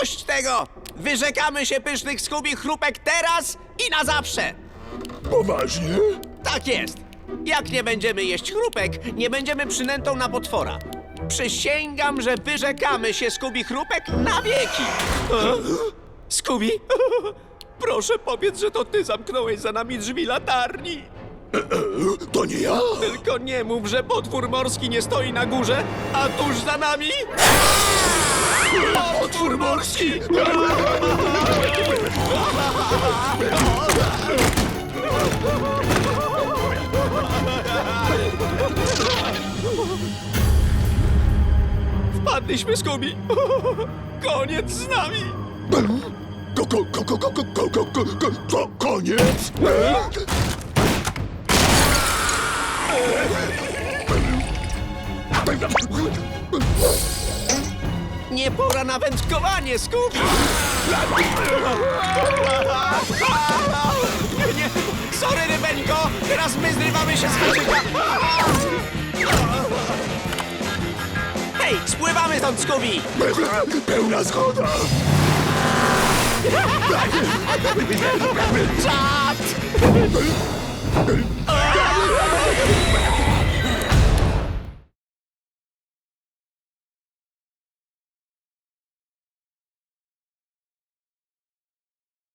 Dość tego! Wyrzekamy się pysznych Skubi chrupek teraz i na zawsze! Poważnie? Tak jest! Jak nie będziemy jeść chrupek, nie będziemy przynętą na potwora. Przysięgam, że wyrzekamy się Skubi chrupek na wieki! Skubi? Proszę powiedz, że to ty zamknąłeś za nami drzwi latarni! To nie ja! Tylko nie mów, że potwór morski nie stoi na górze, a tuż za nami... Otwór morski! Wpadliśmy, Skubi! Koniec z nami! Ko, ko, ko, ko, ko, ko, ko, ko, ko, ko, ko, koniec? Nie pora na wędkowanie, Skubi! Nie, nie! Sorry, Rybeńko! Teraz my zrywamy się z haczyka! Hej, spływamy stąd, Skubi! Pełna zgoda! Czad!